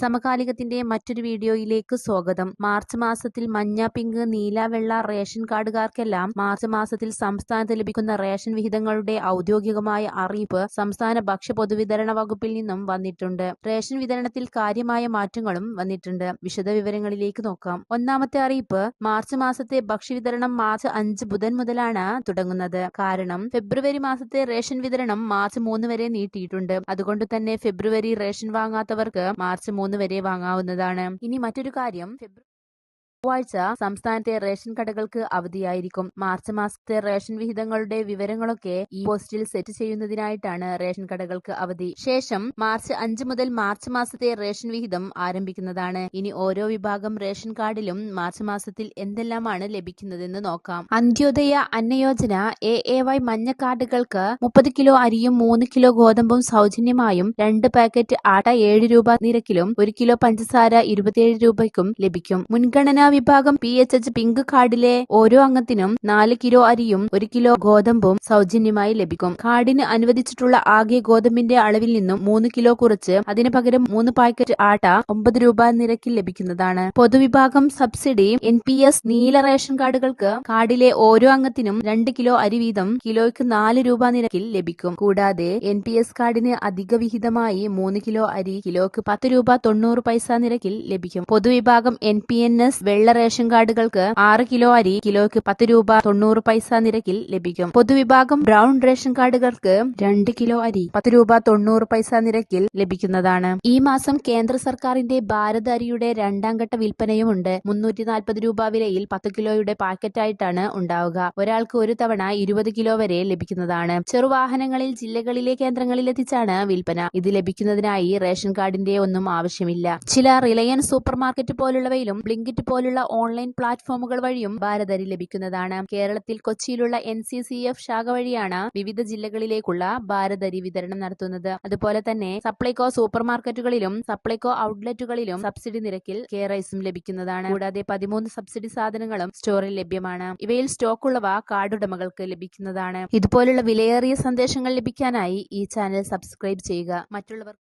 സമകാലികത്തിന്റെ മറ്റൊരു വീഡിയോയിലേക്ക് സ്വാഗതം. മാർച്ച് മാസത്തിൽ മഞ്ഞ പിങ്ക് നീല വെള്ള റേഷൻ കാർഡുകാർക്കെല്ലാം മാർച്ച് മാസത്തിൽ സംസ്ഥാനത്ത് ലഭിക്കുന്ന റേഷൻ വിഹിതങ്ങളുടെ ഔദ്യോഗികമായ അറിയിപ്പ് സംസ്ഥാന ഭക്ഷ്യ പൊതുവിതരണ വകുപ്പിൽ നിന്നും വന്നിട്ടുണ്ട്. റേഷൻ വിതരണത്തിൽ കാര്യമായ മാറ്റങ്ങളും വന്നിട്ടുണ്ട്. വിശദവിവരങ്ങളിലേക്ക് നോക്കാം. ഒന്നാമത്തെ അറിയിപ്പ് മാർച്ച് മാസത്തെ ഭക്ഷ്യവിതരണം മാർച്ച് അഞ്ച് ബുധൻ മുതലാണ് തുടങ്ങുന്നത്. കാരണം ഫെബ്രുവരി മാസത്തെ റേഷൻ വിതരണം മാർച്ച് മൂന്ന് വരെ നീട്ടിയിട്ടുണ്ട്. അതുകൊണ്ട് തന്നെ ഫെബ്രുവരി റേഷൻ വാങ്ങാത്തവർക്ക് മാർച്ച് മൂന്ന് വരെ വാങ്ങാവുന്നതാണ്. ഇനി മറ്റൊരു കാര്യം ചൊവ്വാഴ്ച സംസ്ഥാനത്തെ റേഷൻ കടകൾക്ക് അവധിയായിരിക്കും. മാർച്ച് മാസത്തെ റേഷൻ വിഹിതങ്ങളുടെ വിവരങ്ങളൊക്കെ ഈ പോസ്റ്റിൽ സെറ്റ് ചെയ്യുന്നതിനായിട്ടാണ് റേഷൻ കടകൾക്ക് അവധി. ശേഷം മാർച്ച് അഞ്ച് മുതൽ മാർച്ച് മാസത്തെ റേഷൻ വിഹിതം ആരംഭിക്കുന്നതാണ്. ഇനി ഓരോ വിഭാഗം റേഷൻ കാർഡിലും മാർച്ച് മാസത്തിൽ എന്തെല്ലാമാണ് ലഭിക്കുന്നതെന്ന് നോക്കാം. Antyodaya Anna Yojana A A Y മഞ്ഞ കാർഡുകൾക്ക് മുപ്പത് കിലോ അരിയും മൂന്ന് കിലോ ഗോതമ്പും സൗജന്യമായും രണ്ട് പാക്കറ്റ് ആട്ട ഏഴ് രൂപ നിരക്കിലും ഒരു കിലോ പഞ്ചസാര ഇരുപത്തിയേഴ് രൂപയ്ക്കും ലഭിക്കും. മുൻഗണനാ വിഭാഗം പി എച്ച് എച്ച് പിങ്ക് കാർഡിലെ ഓരോ അംഗത്തിനും നാല് കിലോ അരിയും ഒരു കിലോ ഗോതമ്പും സൗജന്യമായി ലഭിക്കും. കാർഡിന് അനുവദിച്ചിട്ടുള്ള ആകെ ഗോതമ്പിന്റെ അളവിൽ നിന്നും മൂന്ന് കിലോ കുറച്ച് അതിന് പകരം മൂന്ന് പാക്കറ്റ് ആട്ട ഒമ്പത് രൂപ നിരക്കിൽ ലഭിക്കുന്നതാണ്. പൊതുവിഭാഗം സബ്സിഡി എൻ പി എസ് നീല റേഷൻ കാർഡുകൾക്ക് കാർഡിലെ ഓരോ അംഗത്തിനും രണ്ട് കിലോ അരി വീതം കിലോയ്ക്ക് നാല് രൂപ നിരക്കിൽ ലഭിക്കും. കൂടാതെ എൻ പി എസ് കാർഡിന് അധിക വിഹിതമായി മൂന്ന് കിലോ അരി കിലോയ്ക്ക് പത്ത് രൂപ തൊണ്ണൂറ് പൈസ നിരക്കിൽ ലഭിക്കും. പൊതുവിഭാഗം എൻ പി എൻ എസ് വെള്ള റേഷൻ കാർഡുകൾക്ക് ആറ് കിലോ അരി കിലോയ്ക്ക് പത്ത് രൂപ തൊണ്ണൂറ് പൈസ നിരക്കിൽ ലഭിക്കും. പൊതുവിഭാഗം ബ്രൗൺ റേഷൻ കാർഡുകൾക്ക് രണ്ട് കിലോ അരി പത്ത് രൂപ തൊണ്ണൂറ് പൈസ നിരക്കിൽ ലഭിക്കുന്നതാണ്. ഈ മാസം കേന്ദ്ര സർക്കാരിന്റെ ഭാരത് അരിയുടെ രണ്ടാം ഘട്ട വിൽപ്പനയുമുണ്ട്. മുന്നൂറ്റി നാൽപ്പത് രൂപ വിലയിൽ പത്ത് കിലോയുടെ പാക്കറ്റായിട്ടാണ് ഉണ്ടാവുക. ഒരാൾക്ക് ഒരു തവണ ഇരുപത് കിലോ വരെ ലഭിക്കുന്നതാണ്. ചെറുവാഹനങ്ങളിൽ ജില്ലകളിലെ കേന്ദ്രങ്ങളിൽ എത്തിച്ചാണ് വിൽപ്പന. ഇത് ലഭിക്കുന്നതിനായി റേഷൻ കാർഡിന്റെ ഒന്നും ആവശ്യമില്ല. ചില റിലയൻസ് സൂപ്പർ മാർക്കറ്റ് പോലുള്ളവയിലും ബ്ലിങ്കിറ്റ് പോലുള്ള ഓൺലൈൻ പ്ലാറ്റ്ഫോമുകൾ വഴിയും ഭാരതരി ലഭിക്കുന്നതാണ്. കേരളത്തിൽ കൊച്ചിയിലുള്ള എൻ സി സി എഫ് ശാഖ വഴിയാണ് വിവിധ ജില്ലകളിലേക്കുള്ള ഭാരതരി വിതരണം നടത്തുന്നത്. അതുപോലെ തന്നെ സപ്ലൈകോ സൂപ്പർ മാർക്കറ്റുകളിലും സപ്ലൈകോ ഔട്ട്ലെറ്റുകളിലും സബ്സിഡി നിരക്കിൽ കെ റൈസും ലഭിക്കുന്നതാണ്. കൂടാതെ പതിമൂന്ന് സബ്സിഡി സാധനങ്ങളും സ്റ്റോറിൽ ലഭ്യമാണ്. ഇവയിൽ സ്റ്റോക്കുള്ളവ കാർഡുടമകൾക്ക് ലഭിക്കുന്നതാണ്. ഇതുപോലുള്ള വിലയേറിയ സന്ദേശങ്ങൾ ലഭിക്കാനായി ഈ ചാനൽ സബ്സ്ക്രൈബ് ചെയ്യുക. മറ്റുള്ളവർ